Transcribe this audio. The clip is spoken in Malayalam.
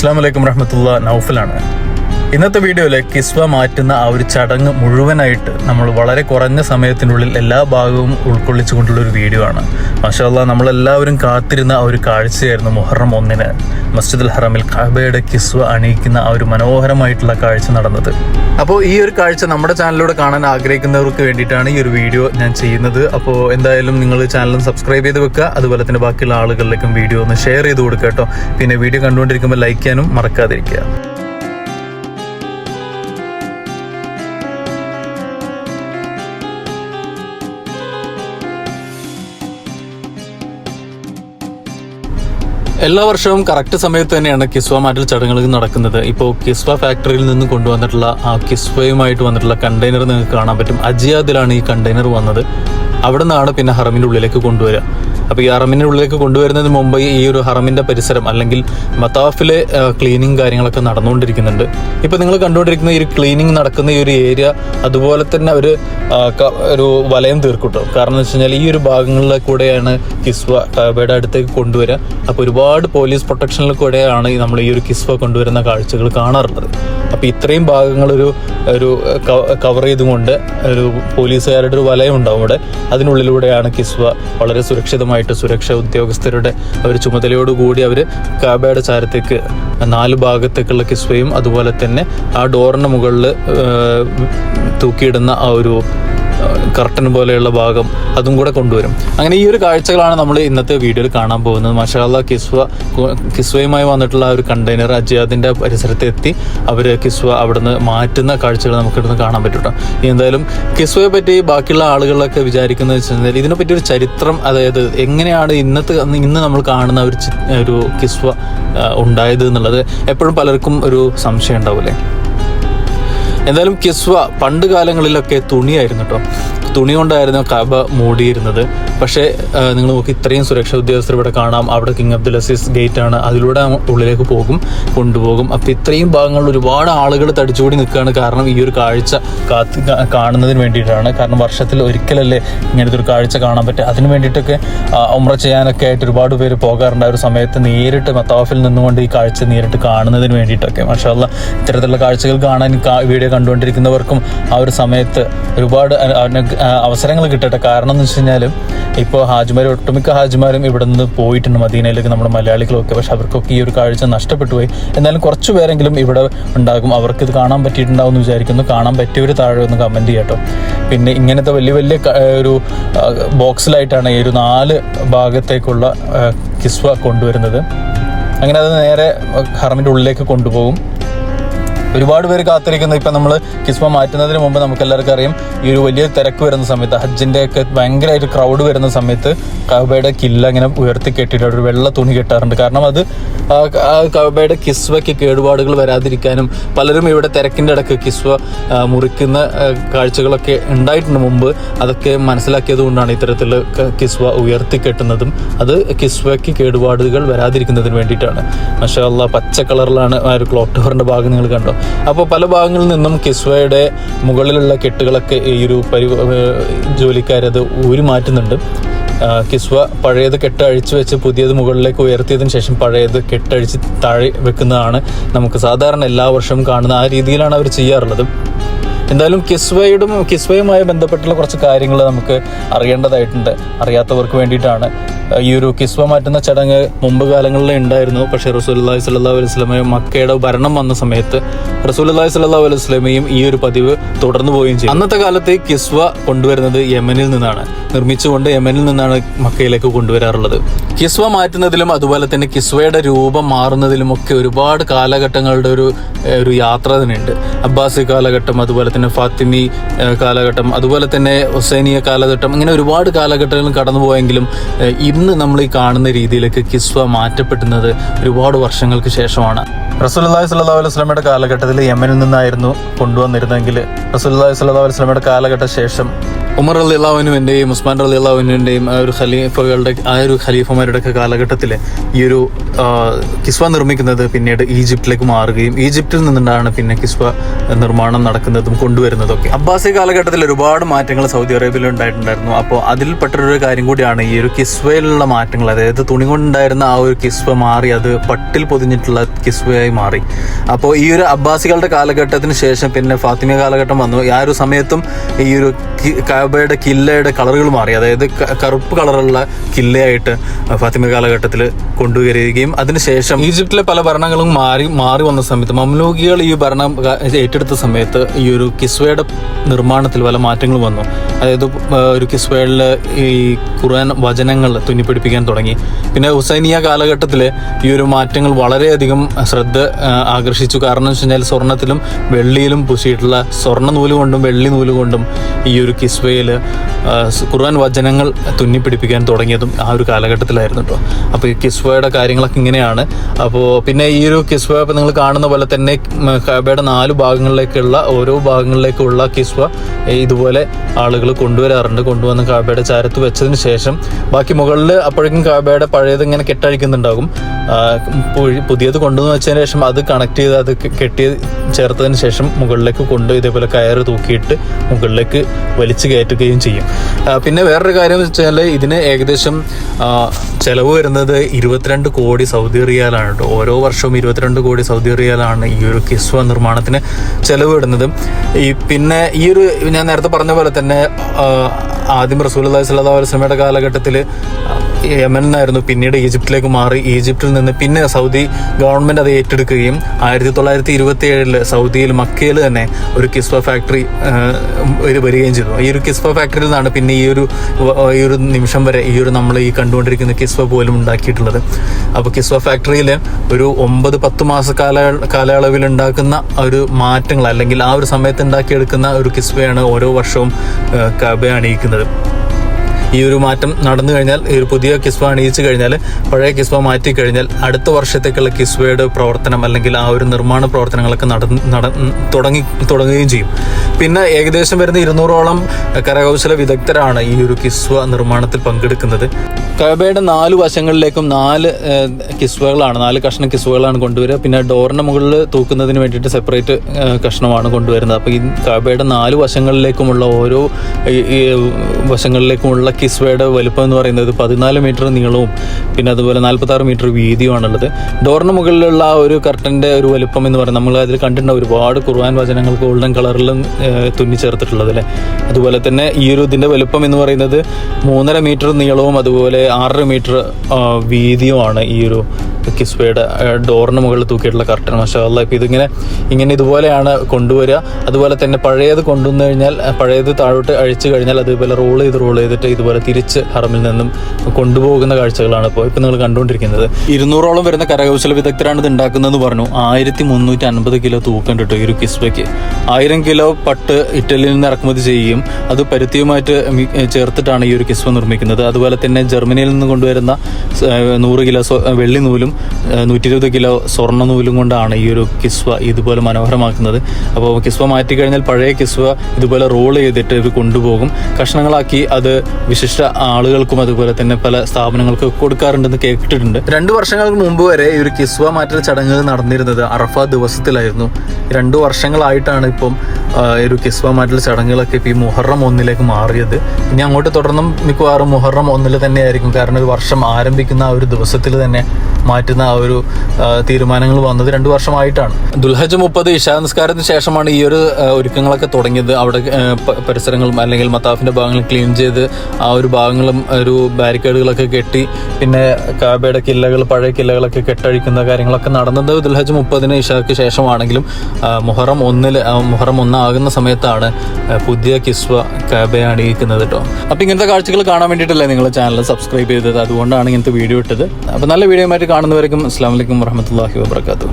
അസ്സാം വലൈക്കും റഹ്മത്തുള്ള നൗഫലാണ്. ഇന്നത്തെ വീഡിയോയിൽ കിസ്വ മാറ്റുന്ന ആ ഒരു ചടങ്ങ് മുഴുവനായിട്ട് നമ്മൾ വളരെ കുറഞ്ഞ സമയത്തിനുള്ളിൽ എല്ലാ ഭാഗവും ഉൾക്കൊള്ളിച്ചുകൊണ്ടുള്ള ഒരു വീഡിയോ ആണ്. മാഷാല്ല നമ്മളെല്ലാവരും കാത്തിരുന്ന ആ ഒരു കാഴ്ചയായിരുന്നു മുഹറം ഒന്നിന്. മസ്ജിദുൽ ഹറമിൽ കഹബയുടെ കിസ്വ അണിയിക്കുന്ന ആ ഒരു മനോഹരമായിട്ടുള്ള കാഴ്ച നടന്നത്. അപ്പോൾ ഈ ഒരു കാഴ്ച നമ്മുടെ ചാനലിലൂടെ കാണാൻ ആഗ്രഹിക്കുന്നവർക്ക് വേണ്ടിയിട്ടാണ് ഈ ഒരു വീഡിയോ ഞാൻ ചെയ്യുന്നത്. അപ്പോൾ എന്തായാലും നിങ്ങൾ ചാനലും സബ്സ്ക്രൈബ് ചെയ്ത് വെക്കുക. അതുപോലെ തന്നെ ബാക്കിയുള്ള ആളുകളിലേക്കും വീഡിയോ ഒന്ന് ഷെയർ ചെയ്ത് കൊടുക്കുക കേട്ടോ. പിന്നെ വീഡിയോ കണ്ടുകൊണ്ടിരിക്കുമ്പോൾ ലൈക്ക് ചെയ്യാനും മറക്കാതിരിക്കുക. എല്ലാ വർഷവും കറക്റ്റ് സമയത്ത് തന്നെയാണ് കിസ്വ മാറ്റൽ ചടങ്ങുകൾ നടക്കുന്നത്. ഇപ്പോൾ കിസ്വ ഫാക്ടറിയിൽ നിന്ന് കൊണ്ടുവന്നിട്ടുള്ള ആ കിസ്വയുമായിട്ട് വന്നിട്ടുള്ള കണ്ടെയ്നർ നിങ്ങൾക്ക് കാണാൻ പറ്റും. അജിയാദിലാണ് ഈ കണ്ടെയ്നർ വന്നത്. അവിടെ നിന്നാണ് പിന്നെ ഹറമിന്റെ ഉള്ളിലേക്ക് കൊണ്ടുവരിക. അപ്പോൾ ഈ ഹറമിന്റെ ഉള്ളിലേക്ക് കൊണ്ടുവരുന്നതിന് മുമ്പ് ഈ ഒരു ഹറമിന്റെ പരിസരം അല്ലെങ്കിൽ മത്താഫിലെ ക്ലീനിങ് കാര്യങ്ങളൊക്കെ നടന്നുകൊണ്ടിരിക്കുന്നുണ്ട്. ഇപ്പോൾ നിങ്ങൾ കണ്ടുകൊണ്ടിരിക്കുന്ന ഈ ഒരു ക്ലീനിങ് നടക്കുന്ന ഈ ഒരു ഏരിയ അതുപോലെ തന്നെ ഒരു ഒരു വലയം തീർക്കൂട്ടോ. കാരണം എന്ന് വെച്ച് കഴിഞ്ഞാൽ ഈ ഒരു ഭാഗങ്ങളിലെ കൂടെയാണ് കിസ്വ കബയുടെ അടുത്തേക്ക് കൊണ്ടുവരിക അപ്പോൾ ഒരുപാട് പോലീസ് പ്രൊട്ടക്ഷനിൽ കൂടെയാണ് നമ്മൾ ഈ ഒരു കിസ്വ കൊണ്ടുവരുന്ന കാഴ്ചകൾ കാണാറുള്ളത്. അപ്പോൾ ഇത്രയും ഭാഗങ്ങൾ ഒരു കവർ ചെയ്തുകൊണ്ട് ഒരു പോലീസുകാരുടെ ഒരു വലയം ഉണ്ടാവും ഇവിടെ അതിനുള്ളിലൂടെയാണ് കിസ്വ വളരെ സുരക്ഷിതമായിട്ട് സുരക്ഷാ ഉദ്യോഗസ്ഥരുടെ ഒരു ചുമതലയോടുകൂടി അവർ കാബയുടെ ചാരത്തേക്ക് നാല് ഭാഗത്തേക്കുള്ള കിസ്വയും അതുപോലെ തന്നെ ആ ഡോറിന് മുകളിൽ തൂക്കിയിടുന്ന ആ ഒരു കർട്ടൻ പോലെയുള്ള ഭാഗം അതും കൂടെ കൊണ്ടുവരും. അങ്ങനെ ഈ ഒരു കാഴ്ചകളാണ് നമ്മൾ ഇന്നത്തെ വീഡിയോയിൽ കാണാൻ പോകുന്നത്. മഷാല കിസ്വ കിസ്വയുമായി വന്നിട്ടുള്ള ഒരു കണ്ടെയ്നർ അജിയാദിന്റെ പരിസരത്ത് എത്തി അവർ കിസ്വ അവിടുന്ന് മാറ്റുന്ന കാഴ്ചകൾ നമുക്ക് ഇവിടുന്ന് കാണാൻ പറ്റും എന്തായാലും കിസ്വയെ പറ്റി ബാക്കിയുള്ള ആളുകളൊക്കെ വിചാരിക്കുന്നത് കഴിഞ്ഞാൽ ഇതിനെപ്പറ്റി ഒരു ചരിത്രം അതായത് എങ്ങനെയാണ് ഇന്നത്തെ ഇന്ന് നമ്മൾ കാണുന്ന ഒരു ഒരു കിസ്വ ഉണ്ടായത് എന്നുള്ളത് എപ്പോഴും പലർക്കും ഒരു സംശയം ഉണ്ടാവില്ലേ? എന്തായാലും കിസ്വ പണ്ട് കാലങ്ങളിലൊക്കെ തുണിയായിരുന്നു കേട്ടോ തുണി കൊണ്ടായിരുന്നു കബ മൂടിയിരുന്നത്. പക്ഷേ നിങ്ങൾ നോക്കി ഇത്രയും സുരക്ഷാ ഉദ്യോഗസ്ഥർ ഇവിടെ കാണാം. അവിടെ കിങ് അബ്ദുൽ അസീസ് ഗേറ്റ് ആണ്. അതിലൂടെ ഉള്ളിലേക്ക് പോകും കൊണ്ടുപോകും. അപ്പോൾ ഇത്രയും ഭാഗങ്ങളിൽ ഒരുപാട് ആളുകൾ തടിച്ചുകൂടി നിൽക്കുകയാണ്. കാരണം ഈ ഒരു കാഴ്ച കാത്ത് കാണുന്നതിന് വേണ്ടിയിട്ടാണ്. കാരണം വർഷത്തിൽ ഒരിക്കലല്ലേ ഇങ്ങനത്തെ ഒരു കാഴ്ച കാണാൻ പറ്റുക അതിന് വേണ്ടിയിട്ടൊക്കെ ഉമ്ര ചെയ്യാനൊക്കെ ആയിട്ട് ഒരുപാട് പേര് പോകാറുണ്ട്. ആ ഒരു സമയത്ത് നേരിട്ട് മത്താഫിൽ നിന്നുകൊണ്ട് ഈ കാഴ്ച നേരിട്ട് കാണുന്നതിന് വേണ്ടിയിട്ടൊക്കെ. മാഷാല്ല ഇത്തരത്തിലുള്ള കാഴ്ചകൾ കാണാൻ വീഡിയോ കണ്ടുകൊണ്ടിരിക്കുന്നവർക്കും ആ ഒരു സമയത്ത് ഒരുപാട് അവസരങ്ങൾ കിട്ടട്ടെ. കാരണം എന്ന് വെച്ച് കഴിഞ്ഞാൽ ഇപ്പോൾ ഹാജിമാർ ഒട്ടുമിക്ക ഹാജിമാരും ഇവിടെ നിന്ന് പോയിട്ടുണ്ട് മദീനയിലേക്ക് നമ്മുടെ മലയാളികളൊക്കെ. പക്ഷെ അവർക്കൊക്കെ ഈ ഒരു കാഴ്ച നഷ്ടപ്പെട്ടു പോയി. എന്നാലും കുറച്ച് പേരെങ്കിലും ഇവിടെ ഉണ്ടാകും. അവർക്ക് ഇത് കാണാൻ പറ്റിയിട്ടുണ്ടാവും എന്ന് വിചാരിക്കുന്നു. കാണാൻ പറ്റിയവർ താഴെ ഒന്ന് കമന്റ് ചെയ്യട്ടോ പിന്നെ ഇങ്ങനത്തെ വലിയ വലിയ ഒരു ബോക്സിലായിട്ടാണ് ഈ ഒരു നാല് ഭാഗത്തേക്കുള്ള കിസ്വ കൊണ്ടുവരുന്നത്. അങ്ങനെ അത് നേരെ ഹറമിന്റെ ഉള്ളിലേക്ക് കൊണ്ടുപോകും. ഒരുപാട് പേര് കാത്തിരിക്കുന്ന. ഇപ്പം നമ്മൾ കിസ്മ മാറ്റുന്നതിന് മുമ്പ് നമുക്ക് എല്ലാവർക്കും അറിയാം ഈ ഒരു വലിയ തിരക്ക് വരുന്ന സമയത്ത് ഹജ്ജിന്റെ ഒക്കെ ഭയങ്കരമായിട്ട് ക്രൗഡ് വരുന്ന സമയത്ത് കബയുടെ കില്ല ഇങ്ങനെ ഉയർത്തി കെട്ടിയിട്ട് ഒരു വെള്ള തുണി കെട്ടാറുണ്ട്. കാരണം അത് കബയുടെ കിസ്വയ്ക്ക് കേടുപാടുകൾ വരാതിരിക്കാനും പലരും ഇവിടെ തിരക്കിന്റെ ഇടയ്ക്ക് കിസ്വ മുറിക്കുന്ന കാഴ്ചകളൊക്കെ ഉണ്ടായിട്ടുണ്ട് മുമ്പ്. അതൊക്കെ മനസ്സിലാക്കിയത് കൊണ്ടാണ് ഇത്തരത്തിൽ കിസ്വ ഉയർത്തി കെട്ടുന്നതും അത് കിസ്വയ്ക്ക് കേടുപാടുകൾ വരാതിരിക്കുന്നതിന് വേണ്ടിയിട്ടാണ്. പക്ഷേ അല്ല പച്ച കളറിലാണ് ആ ഒരു ക്ലോക്ക് ടവറിന്റെ ഭാഗം നിങ്ങൾ കണ്ടോ? അപ്പോൾ പല ഭാഗങ്ങളിൽ നിന്നും കിസ്വയുടെ മുകളിലുള്ള കെട്ടുകളൊക്കെ ഈ ഒരു പരി ജോലിക്കാരത് ഊരി മാറ്റുന്നുണ്ട്. കിസ്വ പഴയത് കെട്ട് അഴിച്ചു വെച്ച് പുതിയത് മുകളിലേക്ക് ഉയർത്തിയതിന് ശേഷം പഴയത് കെട്ടഴിച്ച് താഴെ വെക്കുന്നതാണ് നമുക്ക് സാധാരണ എല്ലാ വർഷവും കാണുന്ന ആ രീതിയിലാണ് അവർ ചെയ്യാറുള്ളത്. എന്തായാലും കിസ്വയുടെ കിസ്വയുമായി ബന്ധപ്പെട്ടുള്ള കുറച്ച് കാര്യങ്ങൾ നമുക്ക് അറിയേണ്ടതായിട്ടുണ്ട്. അറിയാത്തവർക്ക് വേണ്ടിയിട്ടാണ് ഈ ഒരു കിസ്വ മാറ്റുന്ന ചടങ്ങ് മുമ്പ് കാലങ്ങളിൽ ഉണ്ടായിരുന്നു. പക്ഷേ റസൂലുള്ളാഹി സ്വല്ലല്ലാഹു അലൈഹി വസല്ലമയും മക്കയുടെ ഭരണം വന്ന സമയത്ത് റസൂലുള്ളാഹി സ്വല്ലല്ലാഹു അലൈഹി വസല്ലമയും ഈ ഒരു പതിവ് തുടർന്നു പോവുകയും ചെയ്തു. അന്നത്തെ കാലത്ത് കിസ്വ കൊണ്ടുവരുന്നത് യമനിൽ നിന്നാണ്. നിർമ്മിച്ചുകൊണ്ട് യമനിൽ നിന്നാണ് മക്കയിലേക്ക് കൊണ്ടുവരാറുള്ളത്. കിസ്വ മാറ്റുന്നതിലും അതുപോലെ തന്നെ കിസ്വയുടെ രൂപം മാറുന്നതിലും ഒക്കെ ഒരുപാട് കാലഘട്ടങ്ങളുടെ ഒരു ഒരു യാത്ര തന്നെയുണ്ട്. അബ്ബാസി കാലഘട്ടം അതുപോലെ തന്നെ ഫാത്തിമി കാലഘട്ടം അതുപോലെ തന്നെ ഹുസൈനിയ കാലഘട്ടം ഇങ്ങനെ ഒരുപാട് കാലഘട്ടങ്ങൾ കടന്നു പോയെങ്കിലും ഇന്ന് നമ്മൾ ഈ കാണുന്ന രീതിയിലേക്ക് കിസ്വ മാറ്റപ്പെടുന്നത് ഒരുപാട് വർഷങ്ങൾക്ക് ശേഷമാണ്. റസൂലുള്ളാഹി സ്വല്ലല്ലാഹു അലൈഹി വസല്ലമയുടെ കാലഘട്ടത്തിൽ യമനിൽ നിന്നായിരുന്നു കൊണ്ടുവന്നിരുന്നെങ്കിൽ റസൂലുള്ളാഹി സ്വല്ലല്ലാഹു അലൈഹി വസല്ലമയുടെ കാലഘട്ട ശേഷം ഉമർ അലി അള്ളാഹുവിനുവിന്റെയും ഉസ്മാൻ അലി അള്ളാഹുവിനുവിന്റെയും ആ ഒരു ഖലീഫകളുടെ ആ ഒരു ഖലീഫമാരുടെ ഒക്കെ കാലഘട്ടത്തിൽ ഈ ഒരു കിസ്വ നിർമ്മിക്കുന്നത് പിന്നീട് ഈജിപ്തിലേക്ക് മാറുകയും ഈജിപ്തിൽ നിന്നുകൊണ്ടാണ് പിന്നെ കിസ്വ നിർമ്മാണം നടക്കുന്നതും കൊണ്ടുവരുന്നതൊക്കെ. അബ്ബാസി കാലഘട്ടത്തിൽ ഒരുപാട് മാറ്റങ്ങൾ സൗദി അറേബ്യയിൽ ഉണ്ടായിട്ടുണ്ടായിരുന്നു. അപ്പോൾ അതിൽപ്പെട്ടൊരു കാര്യം കൂടിയാണ് ഈ ഒരു കിസ്വയിലുള്ള മാറ്റങ്ങൾ. അതായത് തുണി കൊണ്ടുണ്ടായിരുന്ന ആ ഒരു കിസ്വ മാറി അത് പട്ടിൽ പൊതിഞ്ഞിട്ടുള്ള കിസ്വയായി മാറി. അപ്പോൾ ഈ ഒരു അബ്ബാസികളുടെ കാലഘട്ടത്തിന് ശേഷം പിന്നെ ഫാത്തിമ കാലഘട്ടം വന്നു. ആ ഒരു സമയത്തും ഈ ഒരു കാബയുടെ കില്ലയുടെ കളറുകൾ മാറി. അതായത് കറുപ്പ് കളറുള്ള കില്ലയായിട്ട് ഫാത്തിമ കാലഘട്ടത്തിൽ കൊണ്ടുവരികയും അതിനുശേഷം ഈജിപ്തിലെ പല ഭരണങ്ങളും മാറി മാറി വന്ന സമയത്ത് മംലൂകികൾ ഈ ഭരണം ഏറ്റെടുത്ത സമയത്ത് ഈ ഒരു കിസ്വയുടെ നിർമ്മാണത്തിൽ പല മാറ്റങ്ങൾ വന്നു. അതായത് ഒരു കിസ്വയിൽ ഈ ഖുർആൻ വചനങ്ങൾ തുന്നിപ്പിടിപ്പിക്കാൻ തുടങ്ങി. പിന്നെ ഹുസൈനിയ കാലഘട്ടത്തിൽ ഈ ഒരു മാറ്റങ്ങൾ വളരെയധികം ശ്രദ്ധ ആകർഷിച്ചു. കാരണം എന്ന് വെച്ച് കഴിഞ്ഞാൽ സ്വർണത്തിലും വെള്ളിയിലും പൂശിയിട്ടുള്ള സ്വർണ നൂൽ കൊണ്ടും വെള്ളി നൂൽ കൊണ്ടും ഈ ഒരു കിസ്വയിൽ ഖുർആൻ വചനങ്ങൾ തുന്നിപ്പിടിപ്പിക്കാൻ തുടങ്ങിയതും ആ ഒരു കാലഘട്ടത്തിലായിരുന്നു കേട്ടോ അപ്പോൾ ഈ കിസ്വയുടെ കാര്യങ്ങളൊക്കെ ഇങ്ങനെയാണ്. അപ്പോൾ പിന്നെ ഈ ഒരു കിസ്വ ഇപ്പോൾ നിങ്ങൾ കാണുന്ന പോലെ തന്നെ കബയുടെ നാല് ഭാഗങ്ങളിലേക്കുള്ള ഓരോ ഭാഗങ്ങളിലേക്കുള്ള കിസ്വ ഇതുപോലെ ആളുകൾ കൊണ്ടുവരാറുണ്ട്. കൊണ്ടുവന്ന് കാബയുടെ ചാരത്ത് വെച്ചതിന് ശേഷം ബാക്കി മുകളിൽ അപ്പോഴേക്കും കാബയുടെ പഴയത് ഇങ്ങനെ കെട്ടഴിക്കുന്നുണ്ടാകും. പുതിയത് കൊണ്ടുവന്ന് വെച്ചതിന് ശേഷം അത് കണക്ട് ചെയ്ത് അത് കെട്ടി ചേർത്തതിന് ശേഷം മുകളിലേക്ക് കൊണ്ട് ഇതേപോലെ കയറ് തൂക്കിയിട്ട് മുകളിലേക്ക് വലിച്ചു കയറ്റുകയും ചെയ്യും. പിന്നെ വേറൊരു കാര്യം എന്ന് വെച്ചാൽ ഇതിന് ഏകദേശം ചിലവ് വരുന്നത് ഇരുപത്തിരണ്ട് കോടി സൗദി റിയാലാണ് കേട്ടോ. ഓരോ വർഷവും ഇരുപത്തിരണ്ട് കോടി സൗദി റിയാലാണ് ഈ ഒരു കിസ്വ നിർമ്മാണത്തിന് ചെലവ് വരുന്നത് ഈ പിന്നെ ഈ ഒരു ഞാൻ നേരത്തെ പറഞ്ഞ പോലെ തന്നെ ആദ്യം റസൂൽ അള്ളഹി സ്വല്ലാ വസ്ലമയുടെ കാലഘട്ടത്തിൽ നിന്നായിരുന്നു പിന്നീട് ഈജിപ്തിലേക്ക് മാറി. ഈജിപ്തിൽ നിന്ന് പിന്നെ സൗദി ഗവൺമെന്റ് അത് ഏറ്റെടുക്കുകയും ആയിരത്തി തൊള്ളായിരത്തി ഇരുപത്തി ഏഴിൽ സൗദിയിൽ മക്കയിൽ തന്നെ ഒരു കിസ്വ ഫാക്ടറി വരികയും ചെയ്തു. ഈ ഒരു കിസ്വ ഫാക്ടറിയിൽ നിന്നാണ് പിന്നെ ഈ ഒരു ഈ ഒരു നിമിഷം വരെ ഈ ഒരു നമ്മൾ ഈ കണ്ടുകൊണ്ടിരിക്കുന്ന കിസ്വ പോലും ഉണ്ടാക്കിയിട്ടുള്ളത്. അപ്പോൾ കിസ്വ ഫാക്ടറിയിൽ ഒരു ഒമ്പത് പത്ത് മാസ കാല കാലയളവിൽ ഉണ്ടാക്കുന്ന ഒരു മാറ്റങ്ങൾ അല്ലെങ്കിൽ ആ ഒരു സമയത്ത് ഉണ്ടാക്കിയെടുക്കുന്ന ഒരു കിസ്വയാണ് ഓരോ വർഷവും കബ അണിയിക്കുന്നത്. ഈ ഒരു മാറ്റം നടന്നു കഴിഞ്ഞാൽ ഈ ഒരു പുതിയ കിസ്വ അണിയിച്ചു കഴിഞ്ഞാൽ പഴയ കിസ്വ മാറ്റി കഴിഞ്ഞാൽ അടുത്ത വർഷത്തേക്കുള്ള കിസ്വയുടെ പ്രവർത്തനം അല്ലെങ്കിൽ ആ ഒരു നിർമ്മാണ പ്രവർത്തനങ്ങളൊക്കെ നട തുടങ്ങി തുടങ്ങുകയും ചെയ്യും. പിന്നെ ഏകദേശം വരുന്ന ഇരുന്നൂറോളം കരകൗശല വിദഗ്ധരാണ് ഈ ഒരു കിസ്വ നിർമ്മാണത്തിൽ പങ്കെടുക്കുന്നത്. കബയുടെ നാല് വശങ്ങളിലേക്കും നാല് കിസ്വകളാണ് നാല് കഷ്ണ കിസ്വകളാണ് കൊണ്ടുവരിക. പിന്നെ ഡോറിന് മുകളിൽ തൂക്കുന്നതിന് വേണ്ടിയിട്ട് സെപ്പറേറ്റ് കഷ്ണമാണ് കൊണ്ടുവരുന്നത്. അപ്പോൾ ഈ കബയുടെ നാല് വശങ്ങളിലേക്കുമുള്ള ഓരോ വശങ്ങളിലേക്കുമുള്ള കിസ്വയുടെ വലുപ്പം എന്ന് പറയുന്നത് പതിനാല് മീറ്റർ നീളവും പിന്നെ അതുപോലെ നാൽപ്പത്താറ് മീറ്റർ വീതിയുമാണുള്ളത്. ഡോറിന് മുകളിലുള്ള ആ ഒരു കർട്ടന്റെ ഒരു വലുപ്പം എന്ന് പറയുന്നത് നമ്മൾ അതിൽ കണ്ടിട്ടുണ്ട്. ഒരുപാട് ഖുർആൻ വചനങ്ങൾ ഗോൾഡൻ കളറിലും തുന്നി ചേർത്തിട്ടുള്ളത് അല്ലേ? അതുപോലെ തന്നെ ഈ ഒരു ഇതിന്റെ വലുപ്പം എന്ന് പറയുന്നത് മൂന്നര മീറ്റർ നീളവും അതുപോലെ ആറര മീറ്റർ വീതിയുമാണ് ഈ ഒരു കിസ്വയുടെ ഡോറിന് മുകളിൽ തൂക്കിയിട്ടുള്ള കർട്ടൻ മഷാല്ല ഇപ്പം ഇതിങ്ങനെ ഇങ്ങനെ ഇതുപോലെയാണ് കൊണ്ടുവരിക. അതുപോലെ തന്നെ പഴയത് കൊണ്ടുവന്നു കഴിഞ്ഞാൽ പഴയത് താഴോട്ട് അഴിച്ചു കഴിഞ്ഞാൽ അതുപോലെ റോൾ ചെയ്ത് റോൾ ചെയ്തിട്ട് ഇതുപോലെ തിരിച്ച് ഹറമിൽ നിന്നും കൊണ്ടുപോകുന്ന കാഴ്ചകളാണ് ഇപ്പോൾ ഇപ്പം നിങ്ങൾ കണ്ടുകൊണ്ടിരിക്കുന്നത്. ഇരുന്നൂറോളം വരുന്ന കരകൗശല വിദഗ്ധരാണ് ഇത് ഉണ്ടാക്കുന്നതെന്ന് പറഞ്ഞു. ആയിരത്തി മുന്നൂറ്റി അൻപത് കിലോ തൂക്കം കിട്ടും ഈ ഒരു കിസ്വയ്ക്ക് ആയിരം കിലോ പട്ട് ഇറ്റലിയിൽ നിന്ന് ഇറക്കുമതി ചെയ്യുകയും അത് പരുത്തിയുമായിട്ട് ചേർത്തിട്ടാണ് ഈ ഒരു കിസ്വ നിർമ്മിക്കുന്നത്. അതുപോലെ തന്നെ ജർമ്മനിയിൽ നിന്ന് കൊണ്ടുവരുന്ന നൂറ് കിലോ വെള്ളി നൂലും നൂറ്റി ഇരുപത് കിലോ സ്വർണ നൂലും കൊണ്ടാണ് ഈ ഒരു കിസ്വ ഇതുപോലെ മനോഹരമാക്കുന്നത്. അപ്പോൾ കിസ്വ മാറ്റി കഴിഞ്ഞാൽ പഴയ കിസ്വ ഇതുപോലെ റോൾ ചെയ്തിട്ട് ഇവർ കൊണ്ടുപോകും. കഷ്ണങ്ങളാക്കി അത് വിശിഷ്ട ആളുകൾക്കും അതുപോലെ തന്നെ പല സ്ഥാപനങ്ങൾക്കും കൊടുക്കാറുണ്ടെന്ന് കേട്ടിട്ടുണ്ട്. രണ്ട് വർഷങ്ങൾക്ക് മുമ്പ് വരെ ഈ ഒരു കിസ്വ മാറ്റൽ ചടങ്ങുകൾ നടന്നിരുന്നത് അറഫ ദിവസത്തിലായിരുന്നു. രണ്ടു വർഷങ്ങളായിട്ടാണ് ഇപ്പം ഒരു കിസ്വ മാറ്റൽ ചടങ്ങുകളൊക്കെ ഇപ്പം ഈ മുഹറം ഒന്നിലേക്ക് മാറിയത്. ഇനി അങ്ങോട്ട് തുടർന്നും മിക്കവാറും മുഹറം ഒന്നിൽ തന്നെയായിരിക്കും. കാരണം ഒരു വർഷം ആരംഭിക്കുന്ന ആ ഒരു ദിവസത്തിൽ തന്നെ മാറ്റുന്ന ആ ഒരു തീരുമാനങ്ങൾ വന്നത് രണ്ടു വർഷമായിട്ടാണ്. ദുൽഹജ് മുപ്പത് ഇഷാനിസ്കാരത്തിന് ശേഷമാണ് ഈ ഒരു ഒരുക്കങ്ങളൊക്കെ തുടങ്ങിയത്. അവിടെ പരിസരങ്ങളും അല്ലെങ്കിൽ മത്താഫിന്റെ ഭാഗങ്ങൾ ക്ലീൻ ചെയ്ത് ആ ഒരു ഭാഗങ്ങളും ഒരു ബാരിക്കേഡുകളൊക്കെ കെട്ടി പിന്നെ കാബയുടെ കില്ലകൾ പഴയ കില്ലകളൊക്കെ കെട്ടഴിക്കുന്ന കാര്യങ്ങളൊക്കെ നടന്നത് ദുൽഹജ് മുപ്പതിന് ഇഷാക്ക് ശേഷമാണെങ്കിലും മുഹറം ഒന്നിൽ മുഹറം ഒന്നാകുന്ന സമയത്താണ് പുതിയ കിസ്വ കാബയെ അണിയിക്കുന്നത് കേട്ടോ അപ്പോൾ ഇങ്ങനത്തെ കാഴ്ചകൾ കാണാൻ വേണ്ടിയിട്ടല്ലേ നിങ്ങൾ ചാനൽ സബ്സ്ക്രൈബ് ചെയ്തത്? അതുകൊണ്ടാണ് ഇങ്ങനത്തെ വീഡിയോ ഇട്ടത്. അപ്പോൾ നല്ല വീഡിയോ ആയിട്ട് കാണുന്നവരേക്കും അസ്സാം വലൈക്കും വറഹമുല്ലാഹി വാബർക്കാത്തു